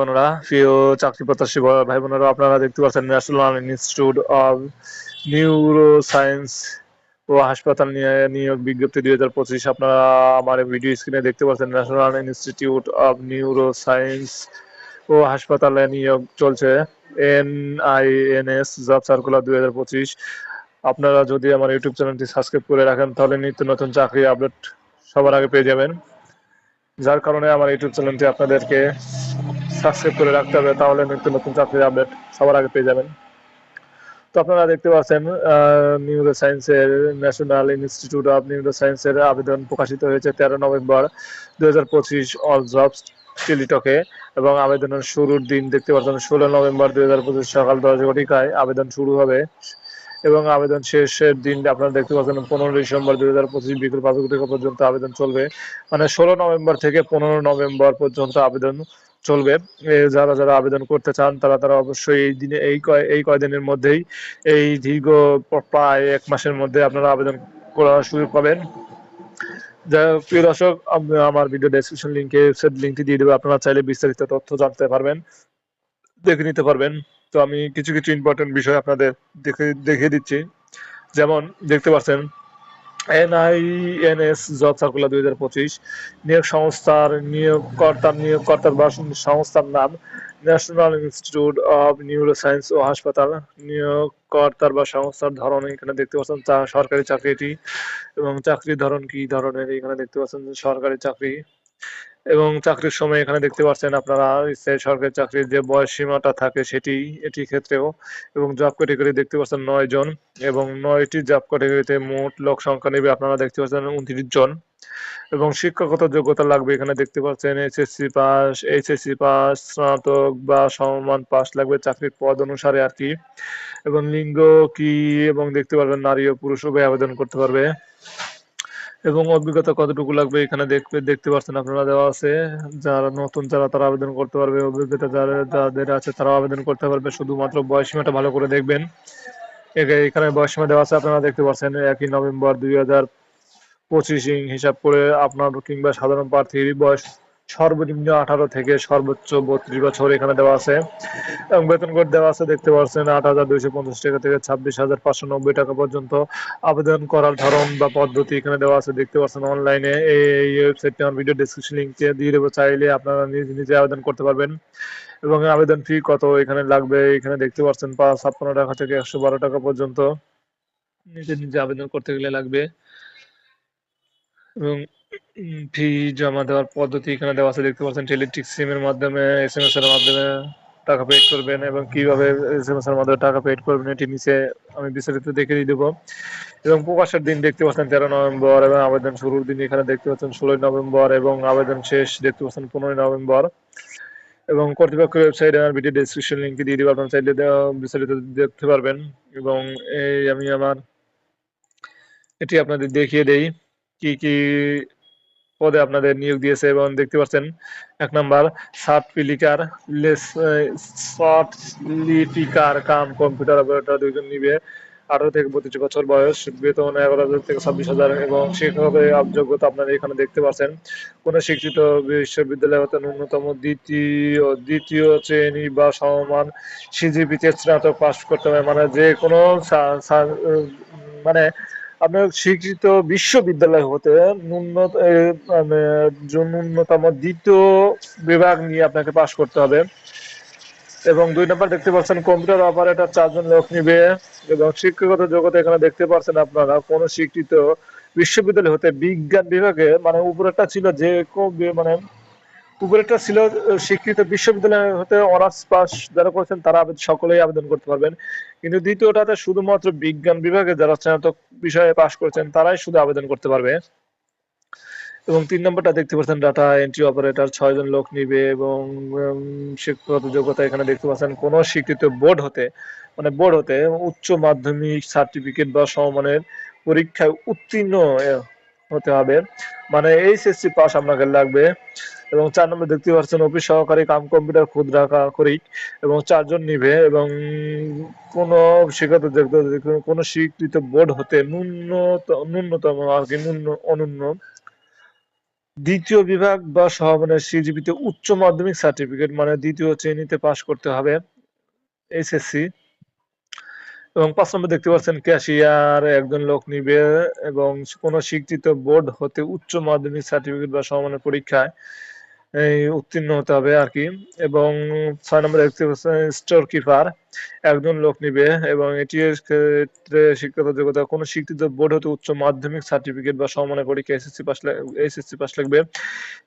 বোনেরা প্রিয় চাকরি প্রত্যাশী ভাই বোনেরা আপনারা দেখতে পাচ্ছেন national institute of neuro science ও হাসপাতাল নিয়ে নিয়োগ বিজ্ঞপ্তি দুই হাজার পঁচিশ। আপনারা আমার ভিডিও স্ক্রিনে দেখতে পাচ্ছেন national institute of neuro science ও হাসপাতালে নিয়োগ চলছে। N I N S job circular দুই হাজার পঁচিশ। আপনারা যদি আমার ইউটিউব চ্যানেলটি সাবস্ক্রাইব করে রাখেন, তাহলে নিত্য নতুন চাকরি আপডেট সবার আগে পেয়ে যাবেন। যার কারণে আমার ইউটিউব চ্যানেলটি আপনাদেরকে সাবস্ক্রাইব করে রাখতে হবে, তাহলে নিত্য নতুন চাকরির আপডেট সবার আগে পেয়ে যাবেন। তো আপনারা দেখতে পাচ্ছেন নিউরো সায়েন্সের ন্যাশনাল ইনস্টিটিউট অফ নিউরো সায়েন্সের আবেদন প্রকাশিত হয়েছে তেরো নভেম্বর দু হাজার পঁচিশ অল জবস টেলিটকে এবং আবেদনের শুরুর দিন দেখতে পাচ্ছেন, ষোলো নভেম্বর দুই হাজার পঁচিশ সকাল দশ ঘটিকায় আবেদন শুরু হবে। এবং আবেদন শেষের দিন আপনারা দেখতে পাচ্ছেন পনেরো ডিসেম্বর দুই হাজার পঁচিশ বিকেল পাঁচ ঘটিকা পর্যন্ত আবেদন চলবে। মানে ষোলো নভেম্বর থেকে পনেরো নভেম্বর পর্যন্ত আবেদন চলবে। যারা যারা আবেদন করতে চান, তারা তারা অবশ্যই এই দিনে, এই কয়, এই কয়দিনের মধ্যেই এই দীর্ঘ প্রায় এক মাসের মধ্যে আপনারা আবেদন করার সুযোগ পাবেন। প্রিয় দর্শক আমার ভিডিও ডেসক্রিপশন লিঙ্কে ওয়েবসাইট লিঙ্কটি দিয়ে দেবো। আপনারা চাইলে বিস্তারিত তথ্য জানতে পারবেন। দেখে নিতে পারবেন। তো আমি কিছু কিছু ইম্পর্টেন্ট বিষয় আপনাদের দেখে, দেখিয়ে দিচ্ছি। যেমন, দেখতে পাচ্ছেন, এনআইএনএস, জব সার্কুলার দুই হাজার পঁচিশ, নিয়োগ সংস্থার নিয়োগকর্তার নিয়োগকর্তার বা সংস্থার নাম national institute of neuro science ও হাসপাতাল নিয়োগকর্তার বা সংস্থার ধরন এখানে দেখতে পাচ্ছেন সরকারি চাকরিটি এবং চাকরির ধরন কি ধরনের এখানে দেখতে পাচ্ছেন, সরকারি চাকরি। এবং চাকরির সময় এখানে দেখতে পাচ্ছেন আপনারা সরকারি চাকরির যে বয়স সীমাটা থাকে সেটি এটি ক্ষেত্রেও, এবং জব ক্যাটাগরি দেখতে পাচ্ছেন নয় জন, এবং নয়টি জব ক্যাটাগরিতে মোট লোক সংখ্যা নেবে আপনারা দেখতে পাচ্ছেন উনত্রিশ জন, এবং শিক্ষাগত যোগ্যতা লাগবে এখানে দেখতে পাচ্ছেন এসএসসি পাস এইচএসসি পাস স্নাতক বা সমমান পাস লাগবে চাকরির পদ অনুসারে আর কি, এবং লিঙ্গ, কি, এবং দেখতে পারবেন নারী ও পুরুষ উভয় আবেদন করতে পারবে। এবং অভিজ্ঞতা কতটুকু লাগবে এখানে দেখবে দেখতে পাচ্ছেন আপনারা দেওয়া আছে। যারা নতুন, যারা তারা আবেদন করতে পারবে, অভিজ্ঞতা যারা, যাদের আছে তারা আবেদন করতে পারবে। শুধুমাত্র বয়স সীমাটা ভালো করে দেখবেন। এখানে বয়স সীমা দেওয়া আছে, আপনারা দেখতে পাচ্ছেন একই নভেম্বর দুই হাজার পঁচিশ হিসাব করে আপনার কিংবা সাধারণ প্রার্থীর বয়স সর্বনিম্ন আঠারো থেকে সর্বোচ্চ বত্রিশ বছর এখানে দেওয়া আছে। এবং বেতন কোড দেওয়া আছে, দেখতে পাচ্ছেন, আট হাজার দুইশো পঞ্চাশ টাকা থেকে ছাব্বিশ হাজার পাঁচশো নব্বই টাকা পর্যন্ত আবেদন করার ধরন বা পদ্ধতি এখানে দেওয়া আছে, দেখতে পাচ্ছেন অনলাইনে এই ওয়েবসাইটটি আমার ভিডিও ডিসক্রিপশন লিঙ্কে দিয়ে দেবো, চাইলে আপনারা নিজে নিজে আবেদন করতে পারবেন। এবং আবেদন ফি কত এখানে লাগবে, এখানে দেখতে পাচ্ছেন, পাঁচ, ছাপ্পান্ন টাকা থেকে একশো বারো টাকা পর্যন্ত। নিজে নিজে আবেদন করতে গেলে লাগবে। এবং ফি জমা দেওয়ার পদ্ধতি এখানে দেওয়া আছে, দেখতে পাচ্ছেন টেলিটিক সিম এর মাধ্যমে এস এম এস এর মাধ্যমে টাকা পেড করবেন এবং কীভাবে এস এম এস এর মাধ্যমে টাকা পেড করবেন এটি নিচে আমি বিস্তারিত দেখে দিয়ে দেবো। এবং প্রকাশের দিন দেখতে পাচ্ছেন, তেরো নভেম্বর এবং আবেদন শুরুর দিন এখানে দেখতে পাচ্ছেন, ষোলোই নভেম্বর এবং আবেদন শেষ দেখতে পাচ্ছেন, পনেরোই নভেম্বর। এবং কর্তৃপক্ষের ওয়েবসাইট আমার ভিডিও ডেসক্রিপশন লিঙ্কে দিয়ে দিব, আপনারা চাইলে বিস্তারিত দেখতে পারবেন। এবং এই আমি আমার, এটি আপনাদের দেখিয়ে দেই, কি কি পদে আপনাদের নিয়োগ দিয়েছে এবং দেখতে পাচ্ছেন এক নাম্বার সাত পিলিকার শর্ট লিপিকার কাম কম্পিউটার অপারেটর দুইজন নিবে। আঠারো থেকে বত্রিশ বছর বয়স, বেতন এগারো হাজার থেকে ছাব্বিশ হাজার এবং শিক্ষাগত যোগ্যতা আপনারা এখানে দেখতে পাচ্ছেন। কোন শিক্ষিত বিশ্ববিদ্যালয় হতে ন্যূনতম দ্বিতীয় দ্বিতীয় শ্রেণি বা সমমান সিজিপিতে স্নাতক পাস করতে হবে মানে যে কোনো মানে আপনার স্বীকৃত বিশ্ববিদ্যালয় হতে মানে ন্যূনতম দ্বিতীয় বিভাগ নিয়ে আপনাকে পাশ করতে হবে। এবং দুই নম্বর দেখতে পাচ্ছেন কম্পিউটার অপারেটর চারজন লোক নিবে। এবং শিক্ষাগত জগতে এখানে দেখতে পাচ্ছেন আপনারা, কোন স্বীকৃত বিশ্ববিদ্যালয় হতে বিজ্ঞান বিভাগে মানে উপরেরটা ছিল যে মানে উপরেরটা ছিল স্বীকৃত বিশ্ববিদ্যালয় হতে অনার্স পাস যারা করেছেন তারা সকলেই আবেদন করতে পারবেন। কিন্তু দ্বিতীয়টাতে শুধুমাত্র বিজ্ঞান বিভাগে যারা স্নাতক বিষয়ে পাশ করেছেন তারাই শুধু আবেদন করতে পারবে। এবং তিন নম্বরটা দেখতে পাচ্ছেন, ডাটা এন্ট্রি অপারেটর ছয়জন লোক নিবে এবং শিক্ষাগত যোগ্যতা এখানে দেখতে পাচ্ছেন, কোন স্বীকৃত বোর্ড হতে মানে বোর্ড হতে উচ্চ মাধ্যমিক সার্টিফিকেট বা সমমানের পরীক্ষায় উত্তীর্ণ হতে হবে। মানে এইচএসসি পাস আপনাকে লাগবে এবং চার নম্বর দেখতে পাচ্ছেন অফিস সহকারী কাম কম্পিউটার ক্ষুদ্রা করিক এবং চারজন নিবে এবং কোন শিক্ষাগত যোগ্যতা কোন স্বীকৃত বোর্ড হতে ন্যূনতম ন্যূনতম আর কি ন্যূন অনন্য। দ্বিতীয় বিভাগ বা সহমানের সিজিপিতে উচ্চ মাধ্যমিক সার্টিফিকেট মানে দ্বিতীয় শ্রেণীতে পাশ করতে হবে। এসএসসি এবং পাঁচ নম্বর দেখতে পাচ্ছেন, ক্যাশিয়ার একজন লোক নিবে এবং কোনো স্বীকৃত বোর্ড হতে উচ্চ মাধ্যমিক সার্টিফিকেট বা সমানের পরীক্ষায় উত্তীর্ণ হতে হবে আর কি। এবং ছয় নম্বর দেখতে পাচ্ছেন স্টোর কিপার একজন লোক নিবে এবং এটি ক্ষেত্রে শিক্ষাগত যোগ্যতা, কোনো স্বীকৃত বোর্ড হতে উচ্চ মাধ্যমিক সার্টিফিকেট বা সমানের পরীক্ষা এসএসসি পাস এসএসসি পাস লাগবে।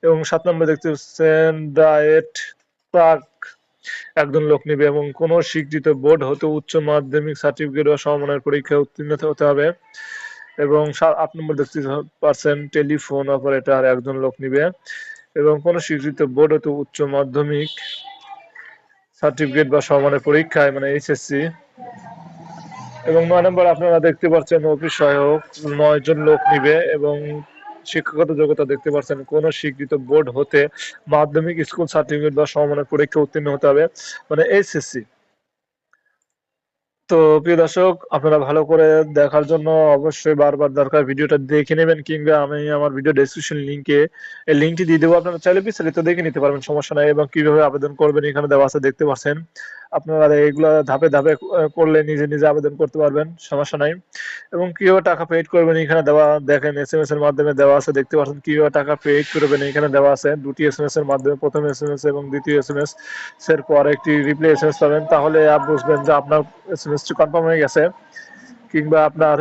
এবং সাত নম্বর দেখতে পাচ্ছেন ডায়েট ক্লার্ক একজন লোক নিবে এবং কোনো স্বীকৃত বোর্ড হতে উচ্চ মাধ্যমিক সার্টিফিকেট বা সমমানের পরীক্ষায় উত্তীর্ণ হতে হবে। এবং আট নম্বর দেখতে পারছেন টেলিফোন অপারেটর একজন লোক নিবে এবং কোনো স্বীকৃত বোর্ড হতে উচ্চ মাধ্যমিক সার্টিফিকেট বা সমমানের পরীক্ষায় মানে এইচএসসি এবং নয় নম্বর আপনারা দেখতে পাচ্ছেন অফিস সহায়ক নয় জন লোক নিবে এবং শিক্ষাগত যোগ্যতা দেখতে পাচ্ছেন কোন স্বীকৃত বোর্ড হতে মাধ্যমিক স্কুল সার্টিফিকেট বা সমমানের পরীক্ষা উত্তীর্ণ হতে হবে মানে এইচএসসি। তো প্রিয় দর্শক, আপনারা ভালো করে দেখার জন্য অবশ্যই বারবার দরকার। ভিডিওটা দেখে নেবেন কিংবা আমি আমার ভিডিও ডেসক্রিপশন লিংকে এই লিংকটি দিয়ে দেবো। আপনারা চাইলে বিস্তারিত দেখে নিতে পারবেন, সমস্যা নাই। এবং কীভাবে আবেদন করবেন এখানে দেওয়া আছে, দেখতে পাচ্ছেন। আপনারা এগুলো ধাপে ধাপে করলে নিজে নিজে আবেদন করতে পারবেন, সমস্যা নাই। এবং কীভাবে টাকা পেড করবেন এখানে দেওয়া, দেখেন এস এম এস এর মাধ্যমে দেওয়া আছে, দেখতে পাচ্ছেন কীভাবে টাকা পেড করবেন এখানে দেওয়া আছে। দুটি এস এম এস এর মাধ্যমে, প্রথম এস এম এস এবং দ্বিতীয় এস এম এস এর পর একটি রিপ্লে এস এম এস পাবেন। তাহলে বুঝবেন যে আপনার এস এম এস টি কনফার্ম হয়ে গেছে, কিংবা আপনার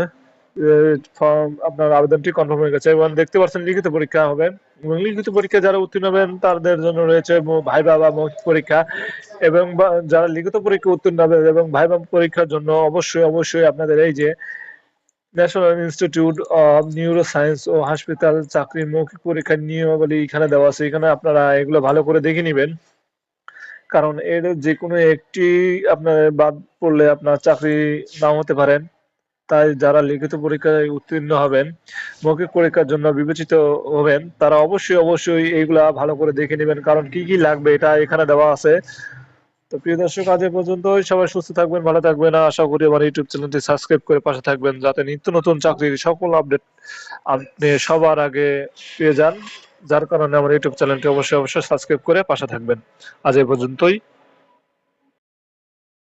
ফর্ম আপনার আবেদনটি কনফার্ম হয়ে গেছে এবং দেখতে পাচ্ছেন লিখিত পরীক্ষা হবে। এবং লিখিত পরীক্ষা যারা উত্তীর্ণ হবেন, তাদের জন্য রয়েছে মৌ- ভাইবা বা মৌখিক পরীক্ষা। এবং যারা লিখিত পরীক্ষা উত্তীর্ণ হবে এবং ভাই ভাইবা পরীক্ষার জন্য অবশ্যই অবশ্যই আপনাদের এই যে national institute of neuro science ও হাসপাতাল চাকরির মৌখিক পরীক্ষার নিয়মাবলী এখানে দেওয়া আছে। এখানে আপনারা এগুলো ভালো করে দেখে নেবেন। কারণ এর যে কোনো একটি আপনার বাদ পড়লে আপনার চাকরি নাও হতে পারেন। তাই যারা লিখিত পরীক্ষায় উত্তীর্ণ হবেন, মৌখিক পরীক্ষার জন্য বিবেচিত হবেন, তারা অবশ্যই অবশ্যই এইগুলা ভালো করে দেখে নেবেন, কারণ কি কি লাগবে এটা এখানে দেওয়া আছে। তো প্রিয় দর্শক, আজ এ পর্যন্তই। সবাই সুস্থ থাকবেন, ভালো থাকবেন। আশা করি আমার ইউটিউব চ্যানেলটি সাবস্ক্রাইব করে পাশে থাকবেন, যাতে নিত্য নতুন চাকরির সকল আপডেট আপনি সবার আগে পেয়ে যান। যার কারণে আমার ইউটিউব চ্যানেলটি অবশ্যই অবশ্যই সাবস্ক্রাইব করে পাশে থাকবেন। আজ এ পর্যন্তই।